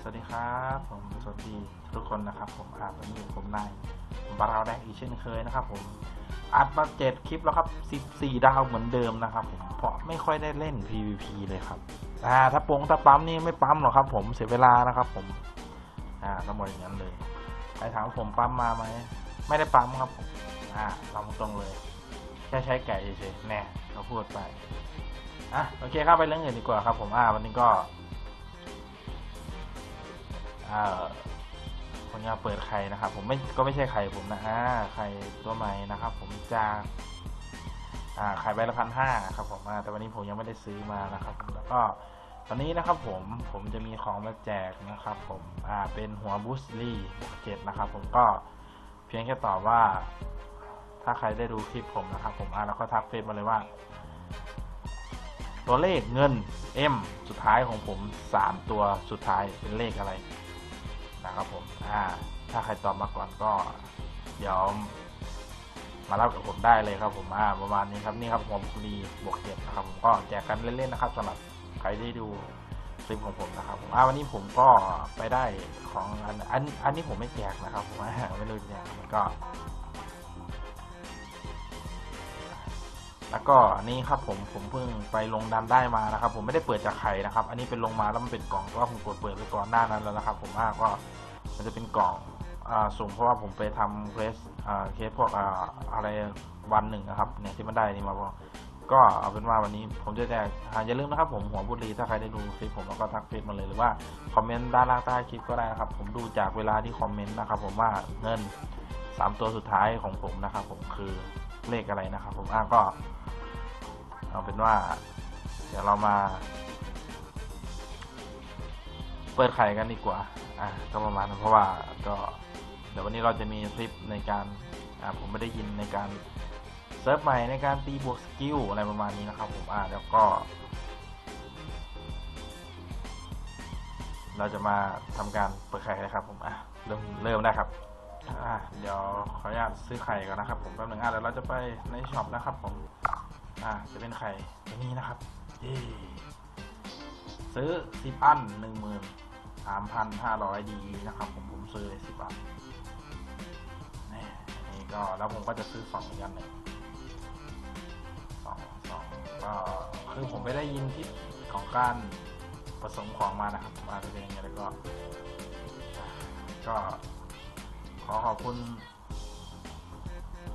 สวัสดีครับผมสวัสดีทุกคนนะครับผมอาวันนี้ผมนายบาราแดงอีกเช่นเคยนะครับผมอัดมาเจ็ดคลิปแล้วครับ 14 ดาวเหมือนเดิมนะครับผมเพราะไม่ค่อยได้เล่น PVP เลยครับอ่าถ้าปงถ้าปั๊มนี่ไม่ปั๊มหรอกครับ ผมเสียเวลานะครับ ผมอ่าต้องบอกอย่างนั้นเลยใครถามผมปั๊มมาไหมไม่ได้ปั๊มครับผมอ่าเราตรงเลยแค่ใช้ไก่เฉยๆแน่เราพูดไปอะโอเคครับไปเรื่องอื่นดีกว่าครับ ผมอ่าวันนี้ก็ อ่อผมจะเปิดไข่นะครับ ผมไม่ก็ไม่ใช่ไข่ผมนะอ่าไข่ตัวใหม่นะครับ ผมจากอ่าไข่ใบละพันห้าครับผมแต่วันนี้ผมยังไม่ได้ซื้อมานะครับแล้วก็ตอนนี้นะครับผมผมจะมีของมาแจกนะครับ ผมอ่าเป็นหัวบูสลี่เจ็ดนะครับ ผมก็เพียงแค่ตอบว่า ถ้าใครได้ดูคลิปผมนะครับ ผมอ่าแล้วก็ทักเฟซมาเลยว่า ตัวเลขเงิน M สุดท้ายของผม 3 ตัวสุดท้ายเป็นเลขอะไร นะครับผมอ่าถ้าใครตอบมาก่อนก็เดี๋ยวมาเล่ากับผมได้เลยครับผมอ่าประมาณนี้ครับนี่ครับหัวบุรีบวกเจ็ดนะครับผมก็แจกกันเล่นๆนะครับสำหรับใครที่ดูคลิปของผมนะครับผมอ่าวันนี้ผมก็ไปได้ของอันอันอันนี้ผมไม่แจกนะครับผมอ่ไม่รู้เนี่ยมันก็ แล้วก็อันนี้ครับผมผมเพิ่งไปลงดันได้มานะครับ ผมไม่ได้เปิดจากไข่นะครับ อันนี้เป็นลงมาแล้วมันเป็นกล่องก็ผมกดเปิดไปก่อนหน้านั้นแล้วนะครับ ผมอ่าก็มันจะเป็นกล่องอ่าสุ่มเพราะว่าผมไปทำเควสอ่าเคสพวกอ่าอะไรวันหนึ่งนะครับเนี่ยที่มันได้นี่มาบอกก็เอาเป็นว่าวันนี้ผมจะแจกอย่าลืมนะครับผมหัวบุรีถ้าใครได้ดูคลิปผมแล้วก็ทักเฟซมาเลยหรือว่าคอมเมนต์ด้านล่างใต้คลิปก็ได้นะครับ ผมดูจากเวลาที่คอมเมนต์นะครับ ผมว่าเงินสามตัวสุดท้ายของผมนะครับ ผมคือ เลขอะไรนะครับ ผมอ่าก็เอาเป็นว่า เดี๋ยวเรามา เปิดไข่กันดีกว่า อะก็ประมาณนั้นเพราะว่าก็เดี๋ยววันนี้เราจะมีคลิปในการอ่าผมไม่ได้ยินในการเซิร์ฟใหม่ในการตีบวกสกิลอะไรประมาณนี้นะครับ ผมอ่าแล้วก็ เราจะมาทำการเปิดไข่นนะครับ ผมอะเริ่มเริ่มได้ครับ อะเดี๋ยวขออนุญาตซื้อไข่ก่อนนะครับ ผมแป๊บหนึงอะเดี๋ยวเราจะไปในช็อปนะครับ ผม อ่าจะเป็นไข่ตัวนี้นะครับเย้ซื้อสิบอันหนึ่งหมื่นสามพันห้าร้อยดีนะครับ ผมผมซื้อเลยสิบอันนี่นนี้ก็แล้วผมก็จะซื้อสองอันหนึ่งสองสองก็คือผมไม่ได้ยินที่ของการผสมของมานะครับมาจะเป็นยังไงแล้วก็ ก็ อขอบคุณ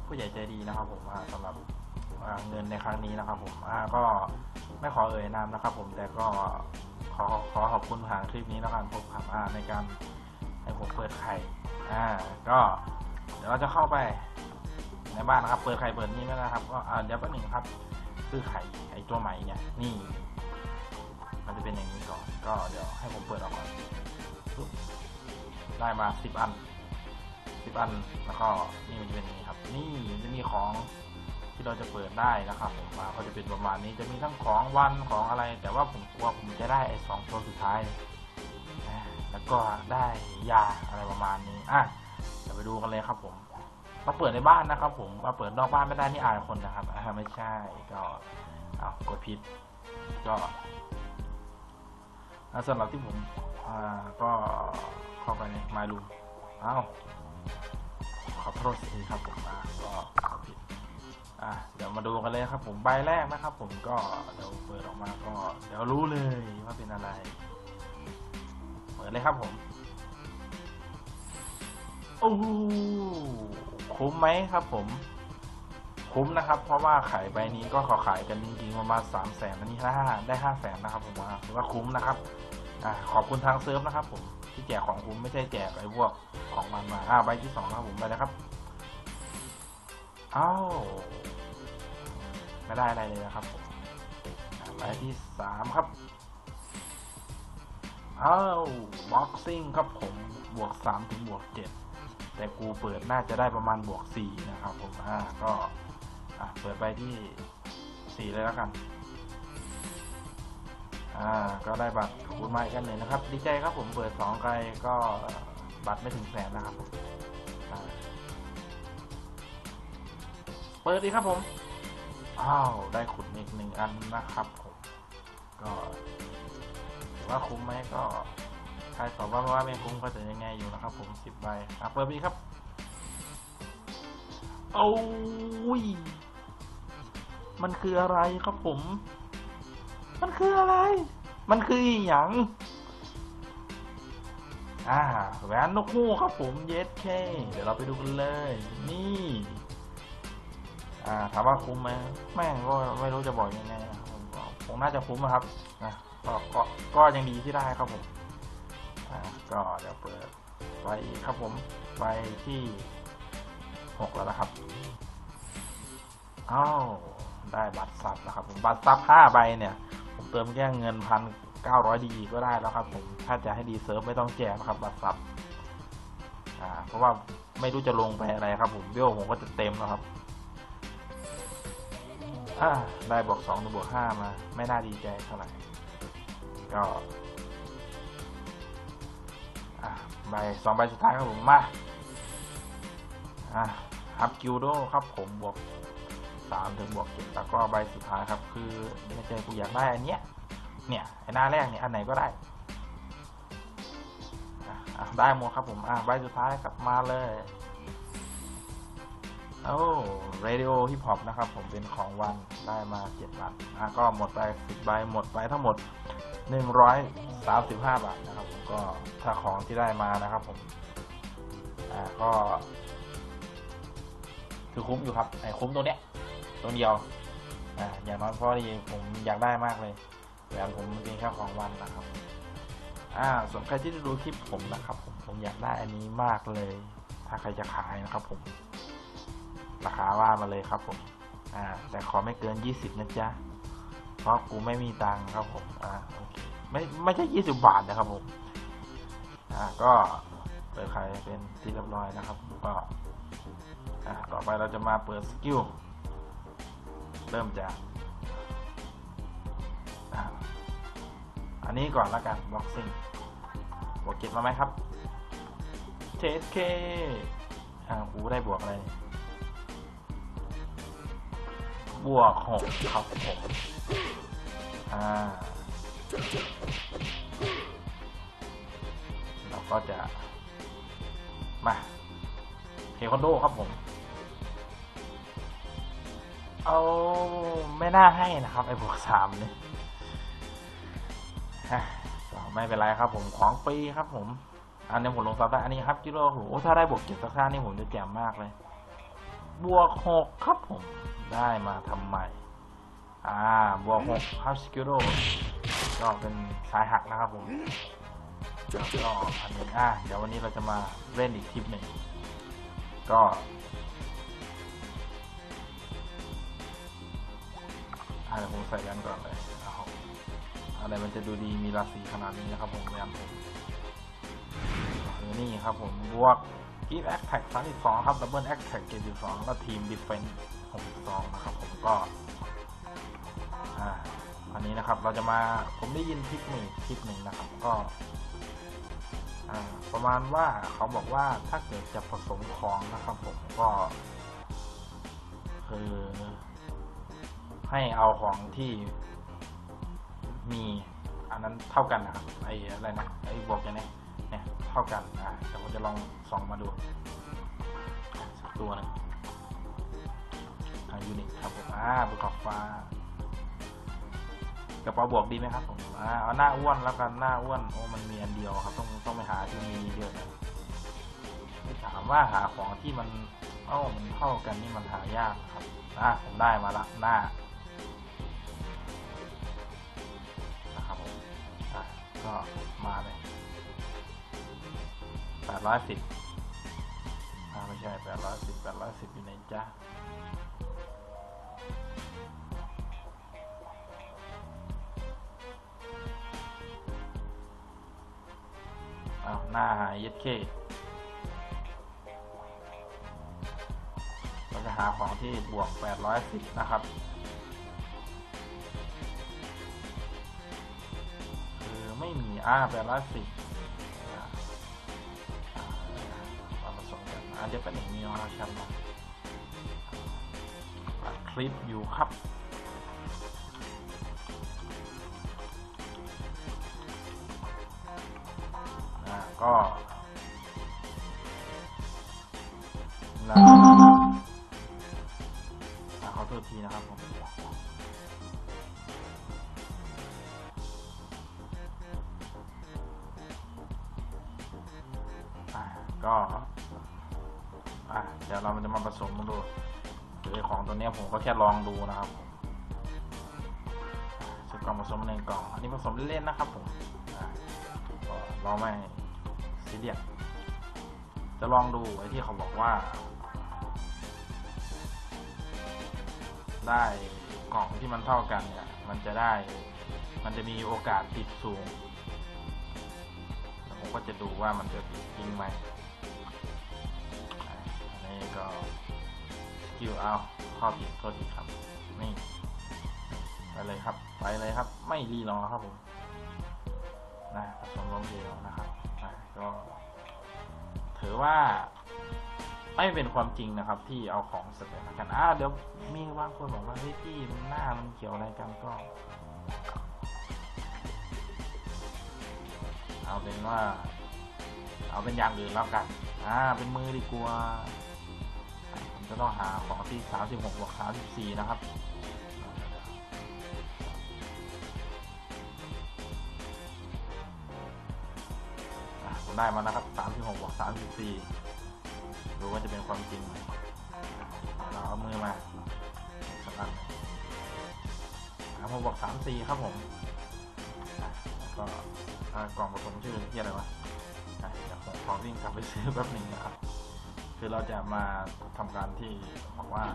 ผู้ใหญ่ใจดีนะครับผมสำหรับเงินในครั้งนี้นะครับ ผมก็ไม่ขอเอ่ยนามนะครับ ผมแต่ก็ขอขอขอบคุณผ่านคลิปนี้แล้วกันผมถามอ่าในการให้ผมเปิดไข่อ่า ก็เดี๋ยวเราจะเข้าไปในบ้านนะครับ เปิดไข่เปิดนี่ไม่นะครับ ก็อ่าเดี๋ยวแป๊บหนึงครับ คือไข่ไข่ตัวใหม่เนี่ย นี่ มันจะเป็นอย่างนี้ก่อน ก็เดี๋ยวให้ผมเปิดออกก่อนได้มาสิบอัน สิบอันแล้วก็นี่มันจะเป็นอย่างนี้ครับ นี่มันจะมีของที่เราจะเปิดได้นะครับผมมาก็จะเป็นประมาณนี้จะมีทั้งของวันของอะไร แต่ว่าผมกลัวผมจะได้ไอ้สองตัวสุดท้าย แล้วก็ได้ยาอะไรประมาณนี้อะเดี๋ยวไปดูกันเลยครับ ผมมาเปิดในบ้านนะครับ ผมมาเปิดนอกบ้านไม่ได้นี่อายคนนะครับอ่าไม่ใช่ก็เอากดผิดก็อะสำหรับที่ผมก็เข้าไปในไมลูมอ้าว ขอโทษทีครับผมอ่าก็กดผิดอะเดี๋ยวมาดูกันเลยครับ ผมใบแรกนะครับ ผมก็เดี๋ยวเปิดออกมาก็ เดี๋ยวรู้เลยว่าเป็นอะไร เปิดเลยครับผมโอ้โหคุ้มไหมครับ ผมคุ้มนะครับ เพราะว่าขายใบนี้ก็ขอขายกันจริงๆประมาณสามแสนอันนี้ถ้าได้ห้าแสนนะครับ ผมว่าถือว่าคุ้มนะครับอะขอบคุณทางเซิร์ฟนะครับ ผมที่แจกของคุ้มไม่ใช่แจกไอ้พวก ของมันมาอ่าใบที่สองครับผมไปเลยครับอ้าวไม่ได้อะไรเลยนะครับผมใบที่สามครับอ้าวบ็อกซิ่งครับผมบวกสามถึงบวกเจ็ดแต่กูเปิดน่าจะได้ประมาณบวกสี่นะครับผมอ่าก็อะเปิดไปที่สี่เลยแล้วกันอ่าก็ได้บัตรคุณมากอีกอันหนึ่งนะครับ ดีใจครับผมเปิดสองไกลก็ บัตรไม่ถึงแสนนะครับเปิดดีครับผม อ้าว ได้ขุดอีกหนึ่งอันนะครับผม ก็ถือว่าคุ้มไหมก็ใครตอบว่าว่าไม่คุ้มก็จะยังไงอยู่นะครับผมสิบใบอะเปิดปีครับ โอ้ย มันคืออะไรครับผม มันคืออะไร มันคืออหย่าง อ่าแหวนนกฮูกครับผมเยสเคเดี๋ยวเราไปดูกันเลย นี่ อ่า ถามว่าคุ้มไหมแม่งก็ไม่รู้จะบอกยังไงผมคงน่าจะคุ้มอะครับนะก็ก็ก็ยังดีที่ได้ครับผม อ่า ก็เดี๋ยวเปิดไปครับผมไปที่หกแล้วนะครับอ้าวได้บัตรซับนะครับผมบัตรซับห้าใบเนี่ย ผมเติมแค่เงินพัน เก้าร้อยดีก็ได้แล้วครับผม ถ้าจะให้ดีเซิร์ฟไม่ต้องแจกนะครับบัตรซับอ่า เพราะว่าไม่รู้จะลงไปอะไรครับผมเบี้ยวผมก็จะเต็มแล้วครับอ่าได้บวกสองหรือบวกห้ามา ไม่น่าดีใจเท่าไหร่ ก็ใบสองใบสุดท้ายครับผมมาอะฮับกิลโดครับผมบวกสามถึงบวกเจ็ดแล้วก็ใบสุดท้ายครับ คือในใจกูอยากได้อันเนี้ย เนี่ยไอ้หน้าแรกเนี่ยอันไหนก็ได้ได้หมดครับผมอะใบสุดท้ายกลับมาเลยโอ้เรดิโอฮิปฮอปนะครับผมเป็นของวันได้มาเจ็ดบาทอะก็หมดไปสิบใบหมดไปทั้งหมดหนึ่งร้อยสามสิบห้าบาทนะครับผมก็ถ้าของที่ได้มานะครับผมอ่าก็คือคุ้มอยู่ครับไอ้คุ้มตัวเนี้ยตัวเดียวอ่าอย่างน้อยเพราะดีผมอยากได้มากเลย แต่ผมมันเป็นแค่ของวันนะครับ อ่าส่วนใครที่ดูคลิปผมนะครับผมผมอยากได้อันนี้มากเลย ถ้าใครจะขายนะครับ ผม ราคาว่ามาเลยครับ ผม อ่า แต่ขอไม่เกินยี่สิบนะจ๊ะเพราะกูไม่มีตังค์ครับผม อ่าโอเคไม่ไม่ใช่ยี่สิบบาทนะครับผม อ่าก็เปิดขายเป็นที่เรียบร้อยนะครับก็อ่าต่อไปเราจะมาเปิดสกิลเริ่มจาก อันนี้ก่อนละกันบ็อกซิ่งบวกเจ็ดมาไหมครับเจ็ดเคอ่ากูได้บวกอะไร บวกหกครับผมอ่าเราก็จะ มาเทควันโดครับผม เอา ไม่น่าให้นะครับ ไอ้บวกสามเนี่ย ไม่เป็นไรครับผมของฟรีครับผม อันนี้ผมลงซับได้อันนี้ครับกิโลโหถ้าได้บวกเจ็ดสักท่านี่ผมจะแจ่มมากเลย บวกหกครับผมได้มาทำใหม่อ่าบวกหกฮัสกิโรก็เป็นสายหักนะครับผมก็อันนี้อ่าเดี๋ยววันนี้เราจะมาเล่นอีกคลิปหนึ่งก็อ่าผมใส่กันก่อนเลย อะไรมันจะดูดีมีราศีขนาดนี้นะครับผมแรมผมนี่ครับผมบวกกีฟแอคแท็ก32ครับดับเบิลแอคแท็ก72แล้วทีมดิฟเฟนซ์62นะครับผมก็อ่าอันนี้นะครับเราจะมาผมได้ยินคลิปหนึ่งคลิปหนึ่งนะครับก็ประมาณว่าเขาบอกว่าถ้าเกิดจะผสมของนะครับผมก็คือให้เอาของที่ มีอันนั้นเท่ากันนะครับไอ้อะไรนะไอ้บวกยังไงเนี่ยเท่ากันอะเดี๋ยวผมจะลองส่องมาดูสักตัวหนึงอ่ายูนิคครับผมอ่าบุกขอบฟ้ากระเป๋าบวกดีไหมครับผมอ่าเอาหน้าอ้วนแล้วกันหน้าอ้วนโอ้มันมีอันเดียวครับ ต้องต้องไปหาที่มีเยอะนะถามว่าหาของที่มันเอ้ามันเท่ากันนี่มันหายากครับอ่าผมได้มาละหน้า ก็มาเลยแปดร้อยสิบไม่ใช่แปดร้อยสิบแปดร้อยสิบอยู่ไหนจ้าอ้าวหน้าหายย็ดเคเราจะหาของที่บวก 810 นะครับ อ่าแบบละสิบมาผสมกันอาจจะเป็นอย่างนี้นะครับคลิปอยู่ครับก็แล้าขอโทษทีนะครับผม สมดูคือไอของตัวเนี้ยผมก็แค่ลองดูนะครับอะชุดกล่องผสมหนึ่งกล่อง อันนี้ผสมเล่นๆนะครับผมอะก็เราไม่ซีเรียสจะลองดูไอ้ที่เขาบอกว่า ได้กล่องที่มันเท่ากันเนี่ย มันจะได้ มันจะมีโอกาสติดสูง ผมก็จะดูว่ามันจะติดจริงไหมอะอันนี้ก็ สกิลเอาข้อผิดโทษทีครับ นี่ ไปเลยครับ ไปเลยครับ ไม่รีรอครับผม นะผสมล้มเดียวนะครับอะก็ถือว่าไม่เป็นความจริงนะครับ ที่เอาของสเต็ปมากันอ้าวเดี๋ยวมีบางคนบอกว่าเฮ้ยพี่มันหน้ามันเกี่ยวอะไรกันก็ เอาเป็นว่า เอาเป็นอย่างอื่นแล้วกัน อ่า เป็นมือดีกว่า จะต้องหาของที่สามสิบหกวกสามสิบสี่นะครับผมได้มานะครับสามสิบหกวกสามสิบสี่ดูว่าจะเป็นความจริงไหมเราเอามือมาสักอันสามหกบวกสามสี่ครับผมแล้วก็กล่องผสมชื่อที่อะไรวะอะเดี๋ยวผมขอวิ่งกลับไปซื้อแป๊บหนึ่งนะครับ คือเราจะมาทำการที่บอกว่า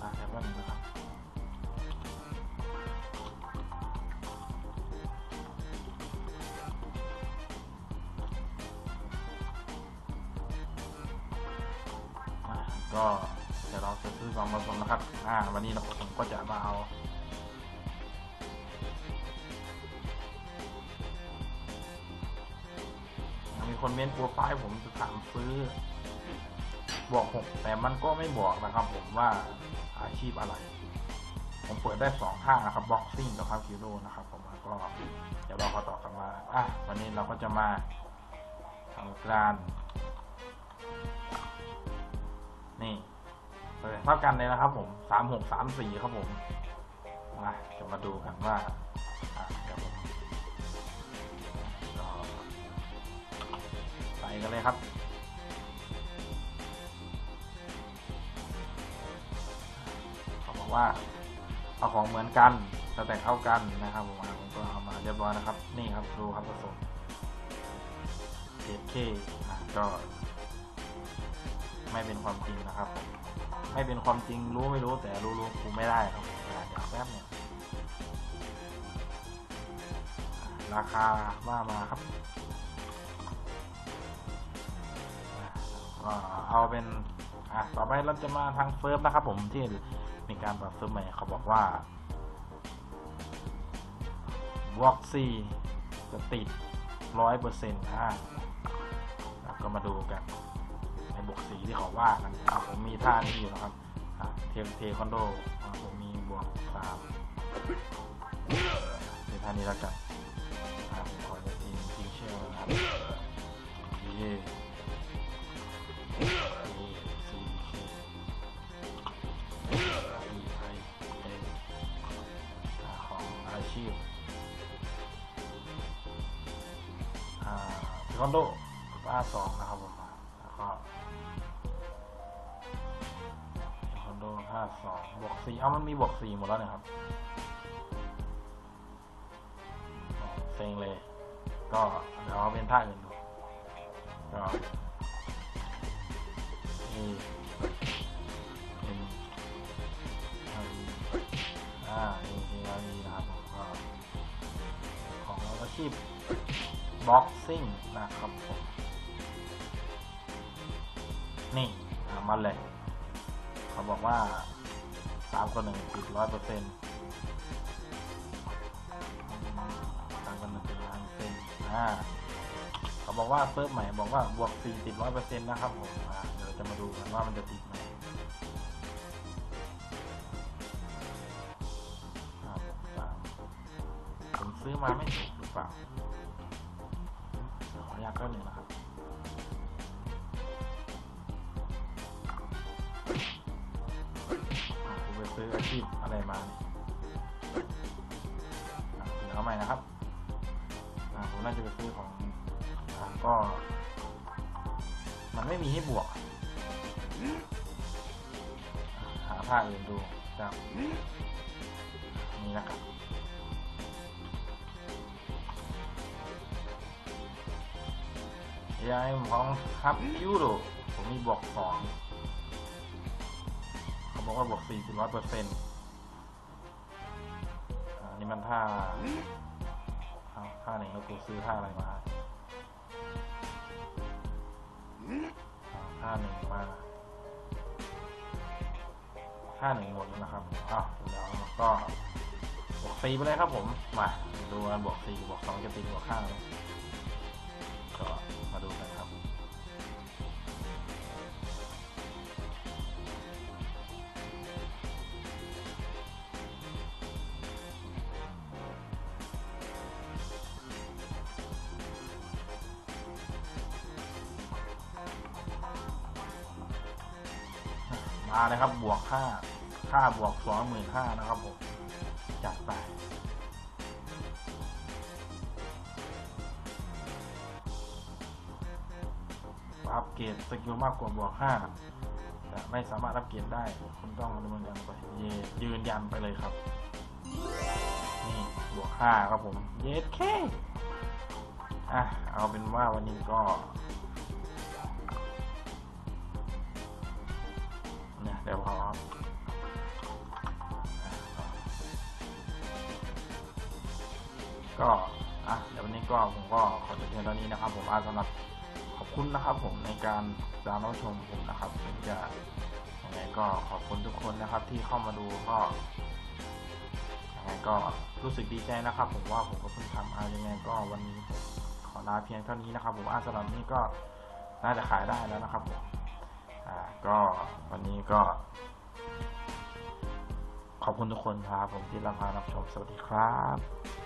อะเดี๋ยวแป๊บนึงนะครับก็เดี๋ยวเราจะซื้อกล่องผสมนะครับ อ่า วันนี้เราผมก็จะมาเอา เม้นโปรไฟล์ผมจะถามซื้อบวกหกแต่มันก็ไม่บอกนะครับ ผมว่าอาชีพอะไร ผมเปิดได้สองข้างนะครับบ็อกซิ่งกับคาคิโลนะครับ ผมก็เดี๋ยวเราขอต่อกลับมาอะวันนี้เราก็จะมาทำการนี่เท่ากันเลยนะครับ ผมสามหกสามสี่ครับผมมาจะมาดูกันว่าเดี๋ยวผม กันเลยครับ เขาบอกว่าเอาของเหมือนกันสแต็กเท่ากันนะครับผมผมก็เอามาเรียบร้อยนะครับ นี่ครับดูครับผสมเเคอะก็ไม่เป็นความจริงนะครับ ไม่เป็นความจริงรู้ไม่รู้แต่รู้รู้กูไม่ได้ครับอะเดี๋ยวแป๊บเนี่ยราคาว่ามาครับ เอาเป็นอะต่อไปเราจะมาทางเฟิร์มนะครับผมที่มีการปรับเฟิร์มใหม่เขาบอกว่าบล็อกซีจะติดร้อยเปอร์เซ็นต์อะแล้วก็มาดูกันในบวกสีที่เขาว่ากันอะผมมีท่านี้อยู่นะครับเทมเทคอนโดผมมีบวกสามเป็นท่านี้แล้วกันขอจะทีมทีเชลนะครับเย่ มันมีบวกสี่หมดแล้วเนะครับเซ็งเลย ก็เดี๋ยวเอาเป็นท่าอื่นดูก็นี่เป็นอ่านี่ที่เรามีนะครับก็ของอาชีพบ็อกซิ่งนะครับผมนี่มาเลย เขาบอกว่าามคนหนึ่งติดร้อยเปอร์เซ็นต์สามคนหนึ่งติดร้อยเปอร์เซ็นต์อ่าเขาบอกว่าเซิร์ฟใหม่บอกว่าบวกสี่ติดร้อยเปอร์เซ็นต์นะครับผมอ่าเดี๋ยวเราจะมาดูกันว่ามันจะติดไหมผมซื้อมาไม่ถูกหรือเปล่าท่าหนึ่งนะครับ อะไรมาเดี๋ยวเอาใหม่นะครับผมน่าจะไปซื้อของก็ มันไม่มีให้บวก หาผ้าอื่นดูครับนี่นะครับยายของฮับยูโรผมมีบวกสองเขาบอกว่าบวกสี่สิบร้อยเปอร์เซ็นต์ นี่มันท่าเอาท่าหนึ่งแล้วกูซื้อท่าอะไรมาเอาหนึ่งมาท่าหนึ่งหมดแล้วนะครับอ้าวเดี๋ยวก็บวกสี่ไปเลยครับผม มาดูกันบวกสี่บวกสองจะตีบวกห้าเลยก็มาดูกันครับ ค่า ค่าบวกสองหมื่นห้านะครับผม จัดไป อัปเกรดสกิลมากกว่าบวกห้าแต่ไม่สามารถอัปเกรดได้ คุณต้องดำเนินการไปเยยืนยันไปเลยครับ นี่บวกห้าครับผม เยสเคอะ เอาเป็นว่าวันนี้ก็ ก็อะเดี๋ยววันนี้ก็ผมก็ขอจบเพียงเท่านี้นะครับ ผมอาสำหรับขอบคุณนะครับ ผมในการตามรับชมผมนะครับผมจะยังไงก็ขอบคุณทุกคนนะครับ ที่เข้ามาดูก็ยังไงก็รู้สึกดีใจนะครับ ผมว่าผมก็เพิ่งทำเอายังไงก็วันนี้ขอลาเพียงเท่านี้นะครับ ผมอาสำหรับนี้ก็น่าจะขายได้แล้วนะครับผมอ่าก็วันนี้ก็ ขอบคุณทุกคนครับ ผมที่รับมารับชมสวัสดีครับ